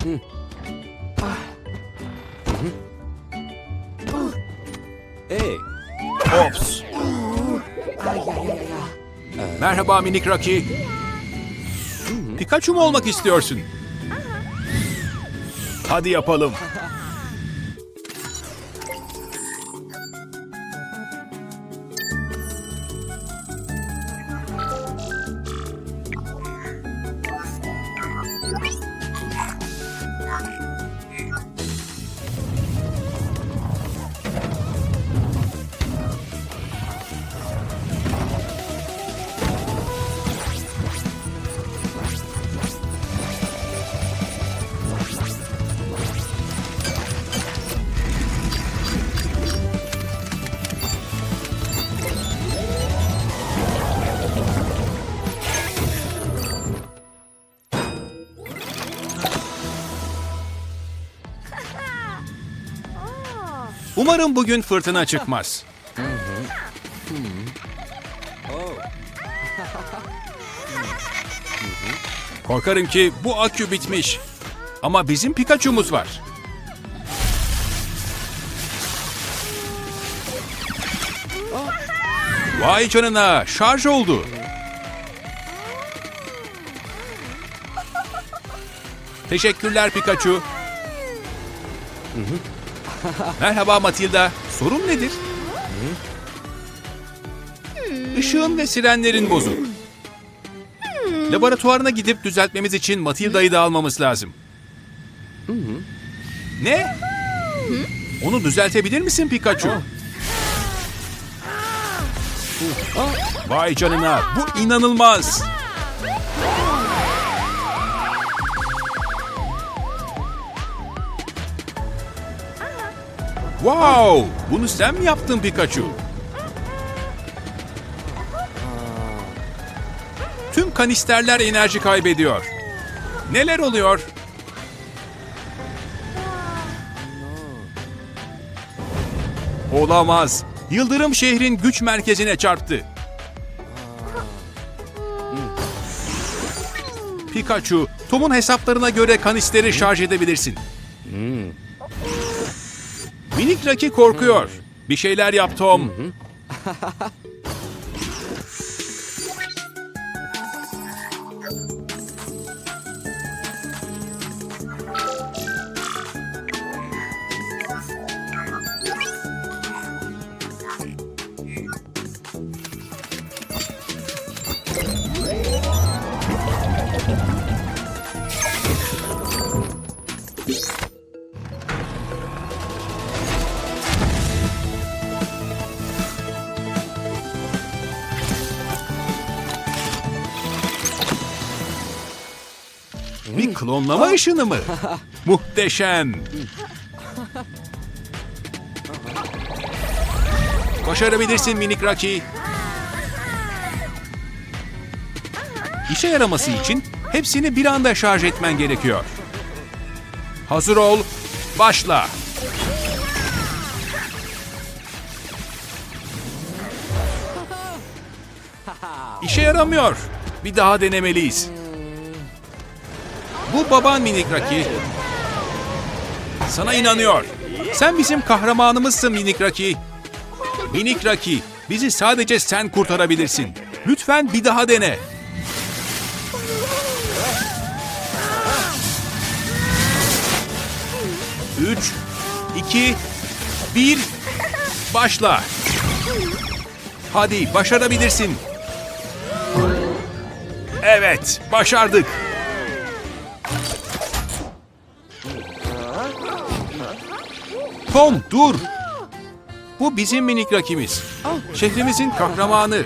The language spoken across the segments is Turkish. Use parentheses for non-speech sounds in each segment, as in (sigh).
Hey, Ops. Merhaba minik Rocky. Pikachu mu olmak istiyorsun? Hadi yapalım. Umarım bugün fırtına çıkmaz. Korkarım ki bu akü bitmiş. Ama bizim Pikachu'muz var. Vay canına, şarj oldu. Teşekkürler Pikachu. Merhaba Matilda. Sorun nedir? Işığın ve sirenlerin bozuk. Laboratuvarına gidip düzeltmemiz için Matilda'yı da almamız lazım. Ne? Onu düzeltebilir misin Pikachu? Vay canına, bu inanılmaz. Wow! Bunu sen mi yaptın Pikachu? Tüm kanisterler enerji kaybediyor. Neler oluyor? Olamaz. Yıldırım şehrin güç merkezine çarptı. Pikachu, Tom'un hesaplarına göre kanisteri şarj edebilirsin. Minik Raki korkuyor. Bir şeyler yap Tom. (laughs) Bir klonlama ışını mı? (laughs) Muhteşem. Başarabilirsin minik Rocky. İşe yaraması için hepsini bir anda şarj etmen gerekiyor. Hazır ol, başla. İşe yaramıyor. Bir daha denemeliyiz. Bu baban minik Rocky. Sana inanıyor. Sen bizim kahramanımızsın minik Rocky. Minik Rocky, bizi sadece sen kurtarabilirsin. Lütfen bir daha dene. Üç, iki, bir, başla. Hadi başarabilirsin. Evet, başardık. Tom dur. Bu bizim minik rakimiz. Şehrimizin kahramanı.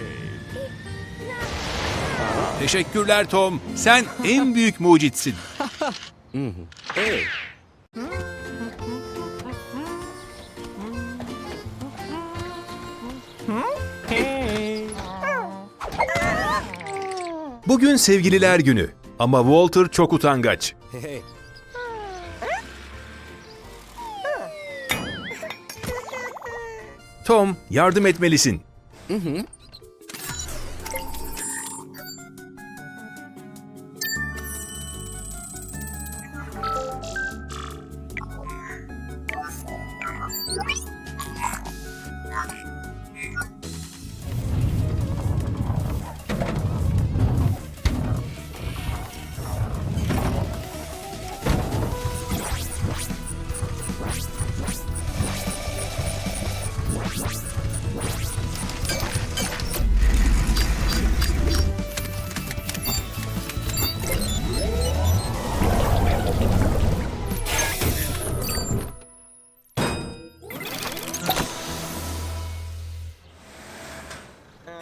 Teşekkürler Tom. Sen en büyük mucitsin. Bugün sevgililer günü. Ama Walter çok utangaç. (laughs) Tom, yardım etmelisin.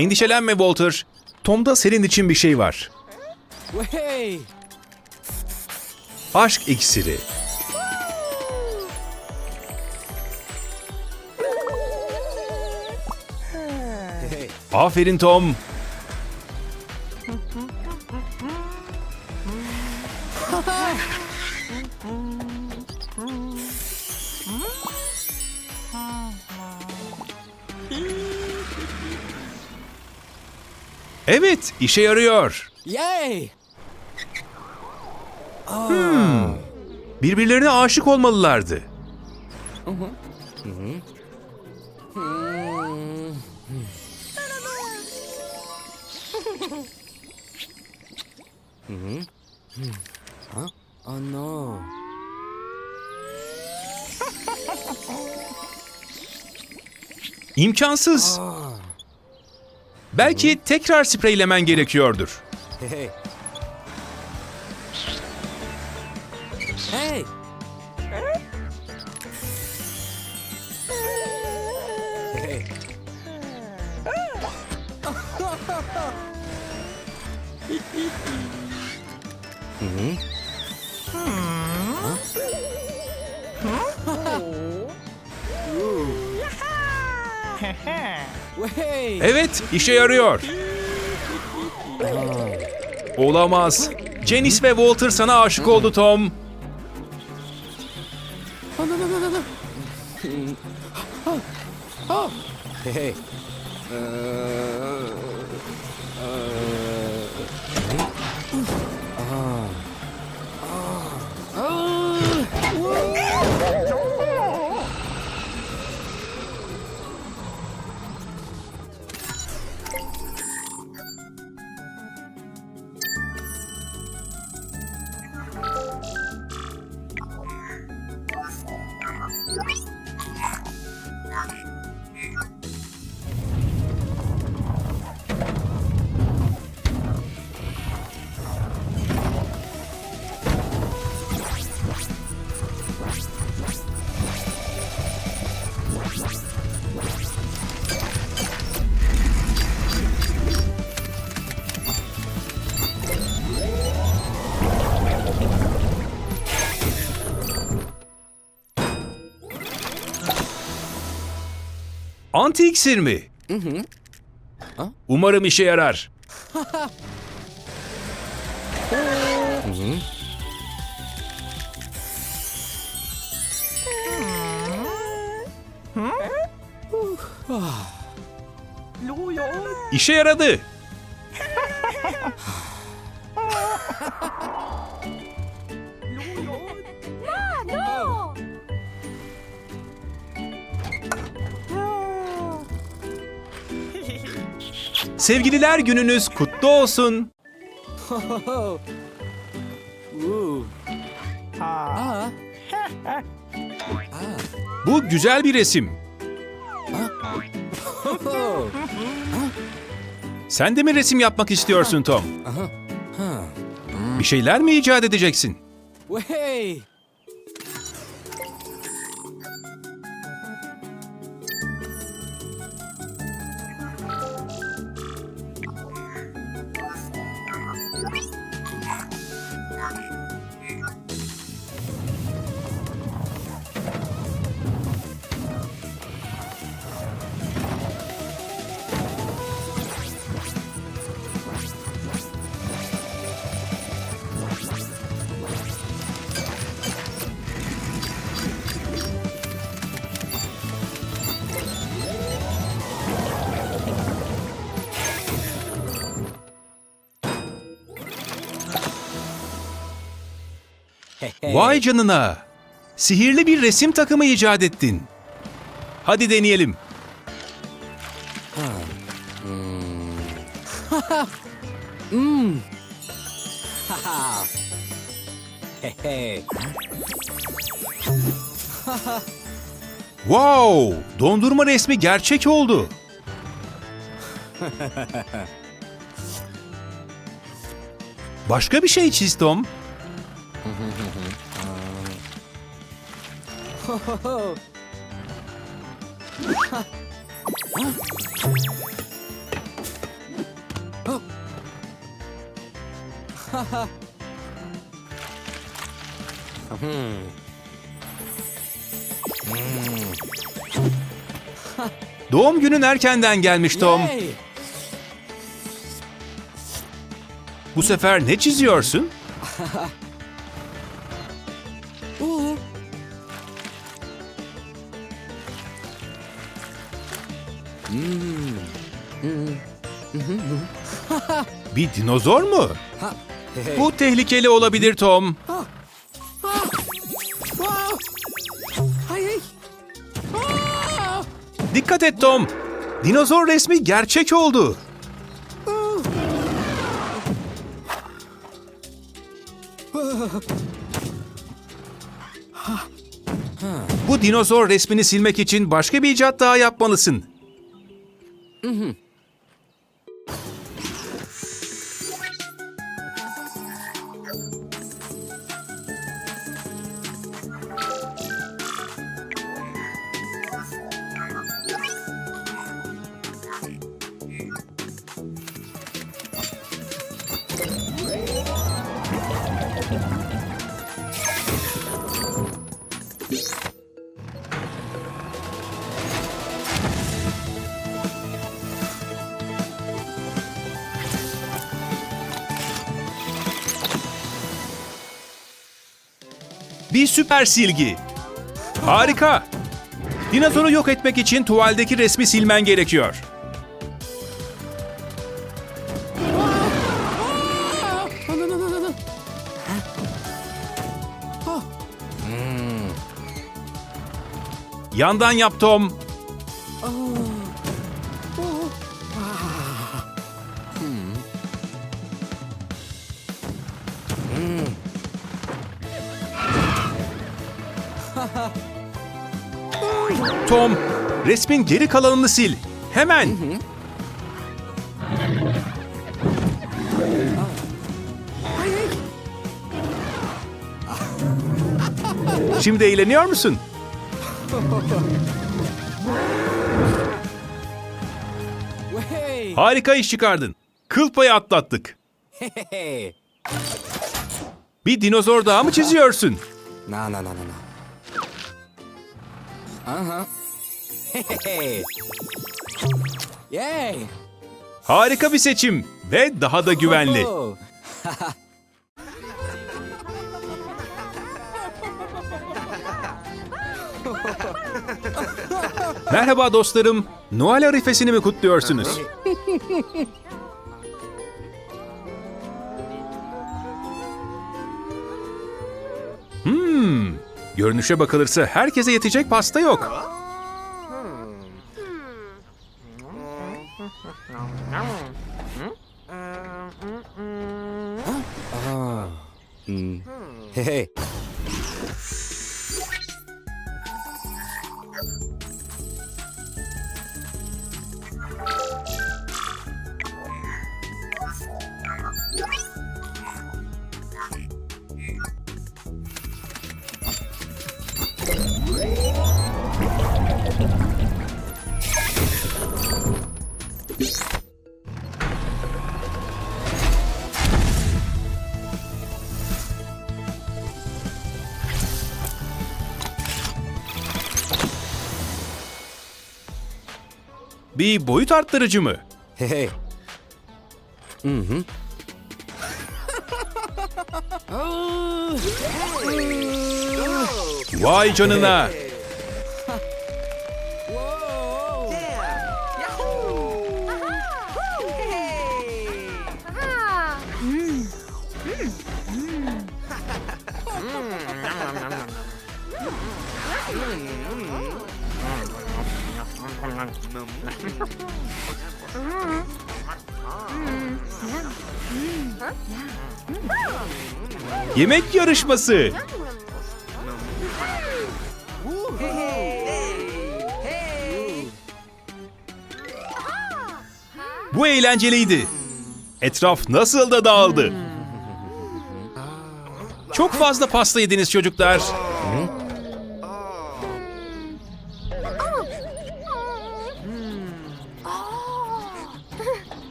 Endişelenme Walter. Tom'da senin için bir şey var. Aşk iksiri. Aferin Tom. (laughs) Evet, işe yarıyor. Yay! Birbirlerine aşık olmalılardı. Oh no. İmkansız. Belki tekrar spreylemen gerekiyordur. Hey! Hey! Evet, işe yarıyor. Olamaz. Janice ve Walter sana aşık oldu Tom. Anti iksir mi? Umarım işe yarar. İşe yaradı. Sevgililer gününüz kutlu olsun. Bu güzel bir resim. Sen de mi resim yapmak istiyorsun Tom? Bir şeyler mi icat edeceksin? Hey! Vay canına. Sihirli bir resim takımı icat ettin. Hadi deneyelim. Hey! Wow! Dondurma resmi gerçek oldu. Başka bir şey çiz Tom. Doğum günün erkenden gelmiş Tom. Bu sefer ne çiziyorsun? (laughs) Bir dinozor mu? Bu tehlikeli olabilir Tom. Dikkat et Tom. Dinozor resmi gerçek oldu. Bu dinozor resmini silmek için başka bir icat daha yapmalısın. Mm-hmm. Bir süper silgi. Harika. Dinozoru yok etmek için tuvaldeki resmi silmen gerekiyor. Yandan yap Tom. Tom, resmin geri kalanını sil. Hemen. Hey, hey. Şimdi eğleniyor musun? Harika iş çıkardın. Kıl payı atlattık. Bir dinozor daha mı çiziyorsun? No, no, no, no, no. Hey. (laughs) Yay. Harika bir seçim ve daha da güvenli. Merhaba dostlarım. Noel arifesini mi kutluyorsunuz? (laughs) görünüşe bakılırsa herkese yetecek pasta yok. Bir boyut arttırıcı mı? Hey, hey. Vay canına. Yemek yarışması. Bu eğlenceliydi. Etraf nasıl da dağıldı. Çok fazla pasta yediniz çocuklar.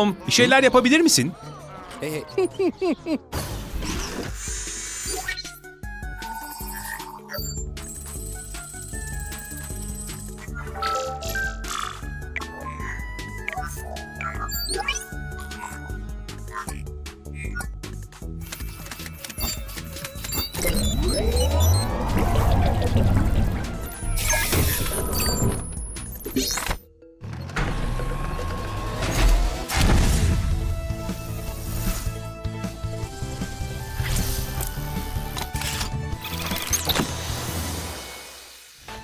Tom, bir şeyler yapabilir misin? (laughs)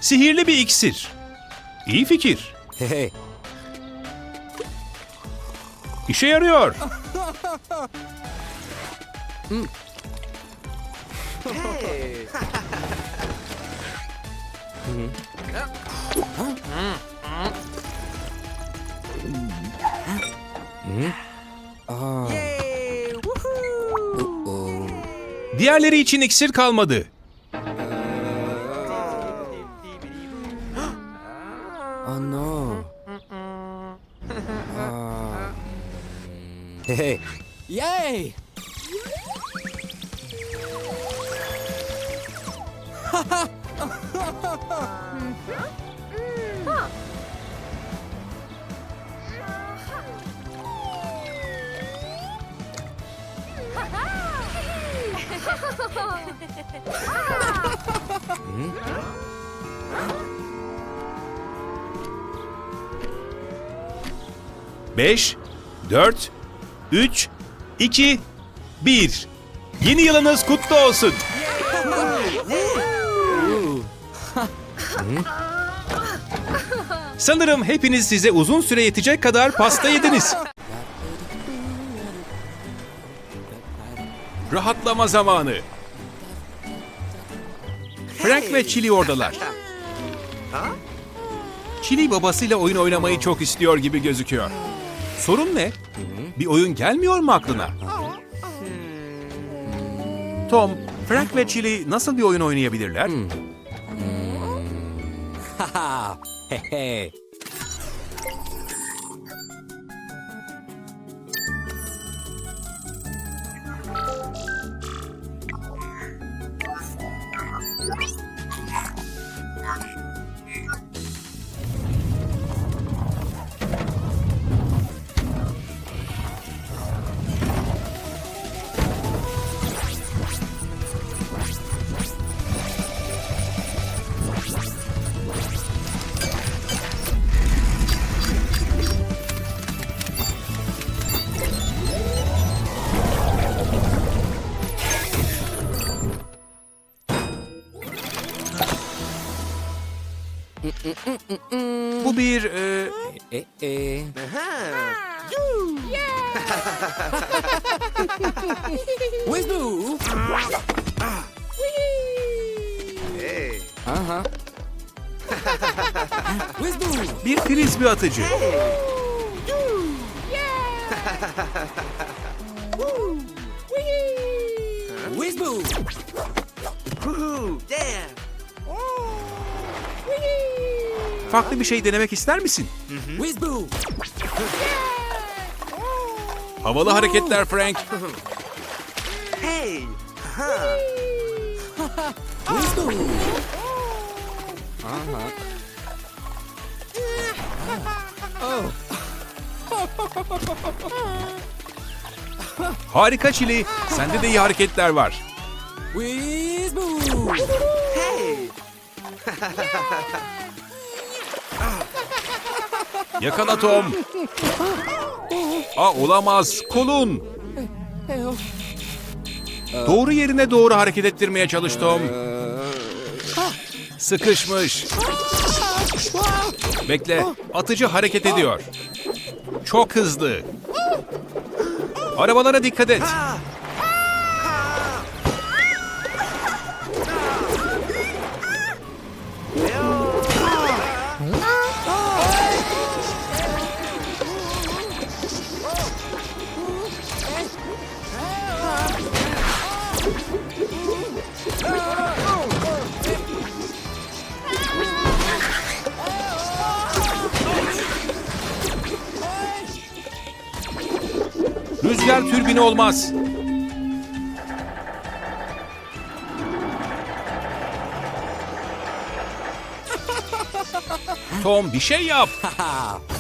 Sihirli bir iksir. İyi fikir. Hey. İşe yarıyor. Diğerleri için iksir kalmadı. Beş, dört, üç, iki, bir. Yeni yılınız kutlu olsun. Sanırım hepiniz size uzun süre yetecek kadar pasta yediniz. Rahatlama zamanı. Frank ve Chili oradalar. Chili babasıyla oyun oynamayı çok istiyor gibi gözüküyor. Sorun ne? Bir oyun gelmiyor mu aklına? Tom, Frank ve Chili nasıl bir oyun oynayabilirler? Haha. Hey, hey. (laughs) Bu bir... e, Eh, eh. Wizboo! Aha. (laughs) Wizboo! bir frisbee atıcı. (laughs) Wizboo! Farklı bir şey denemek ister misin? Havalı hareketler Frank. Aha. (laughs) (laughs) Oh. Harika Chili. Sende de iyi hareketler var. Wizboo! (laughs) Yakala Tom. Aa olamaz. Kolun. Doğru yerine doğru hareket ettirmeye çalış Tom. Sıkışmış. Bekle. Atıcı hareket ediyor. Çok hızlı. Arabalara dikkat et. Türbini olmaz. Tom bir şey yap. (laughs)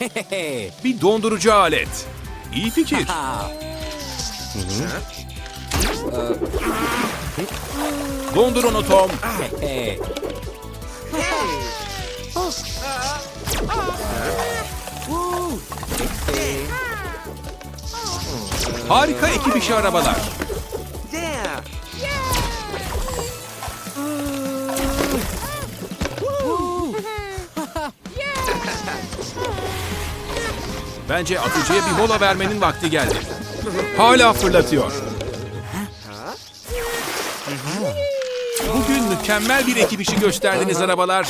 (laughs) Bir dondurucu alet. İyi fikir. Dondur onu Tom. Harika ekip işi arabalar. Bence atıcıya bir mola vermenin vakti geldi. Hala fırlatıyor. Bugün mükemmel bir ekip işi gösterdiniz arabalar.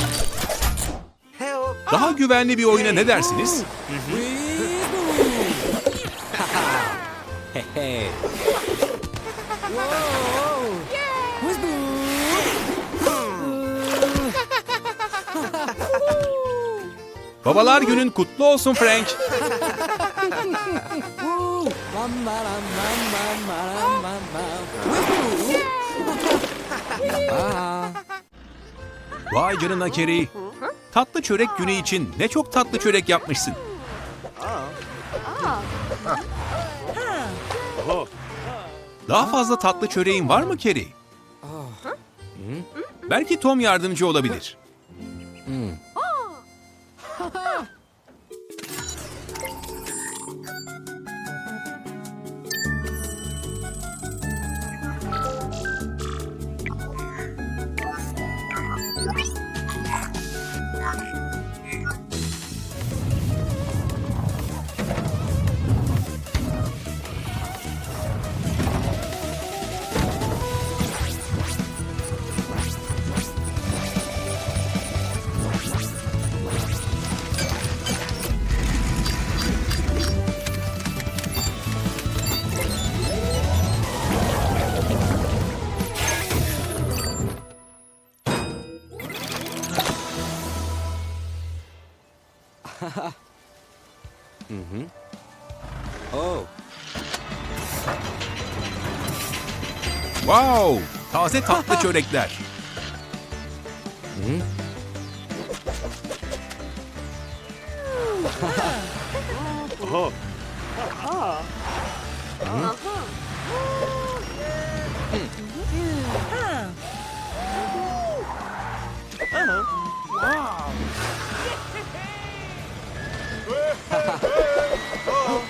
Daha güvenli bir oyuna ne dersiniz? Babalar günün kutlu olsun Frank. Vay canına Kerry. Tatlı çörek günü için ne çok tatlı çörek yapmışsın. Daha fazla tatlı çöreğin var mı Kerry? Belki Tom yardımcı olabilir. Wow! Taze tatlı (laughs) çörekler. (laughs)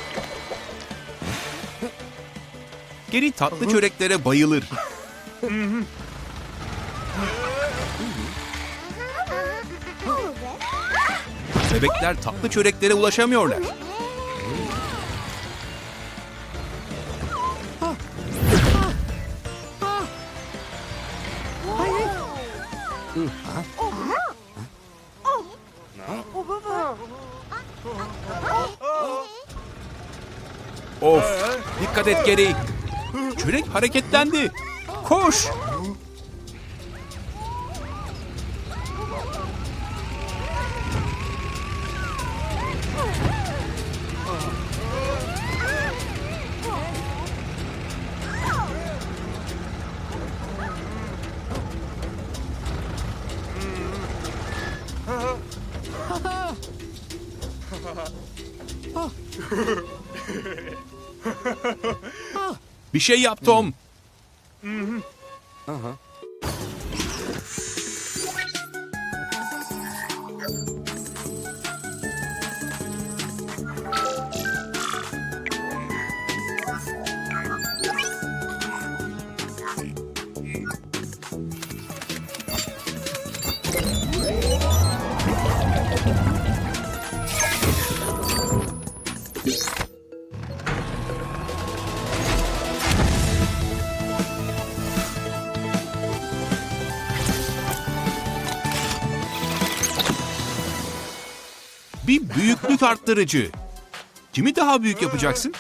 (laughs) Geri tatlı çöreklere bayılır. Bebekler tatlı çöreklere ulaşamıyorlar. Of! Dikkat et geri. Çörek hareketlendi. Koş! Bir şey yap Tom. Büyüklük arttırıcı. Kimi daha büyük yapacaksın?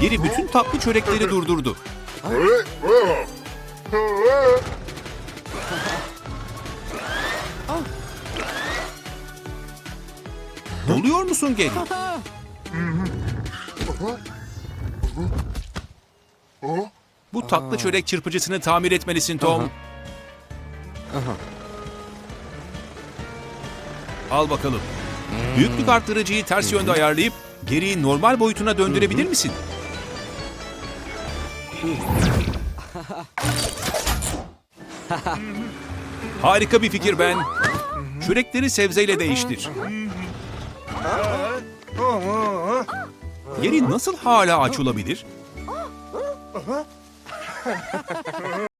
Geri bütün tatlı çörekleri durdurdu. Doluyor musun geri? Bu tatlı çörek çırpıcısını tamir etmelisin Tom. Al bakalım. Büyüklük arttırıcıyı ters yönde ayarlayıp geriyi normal boyutuna döndürebilir misin? (laughs) (laughs) Harika bir fikir ben. Çörekleri sebzeyle değiştir. Geri nasıl hala aç olabilir?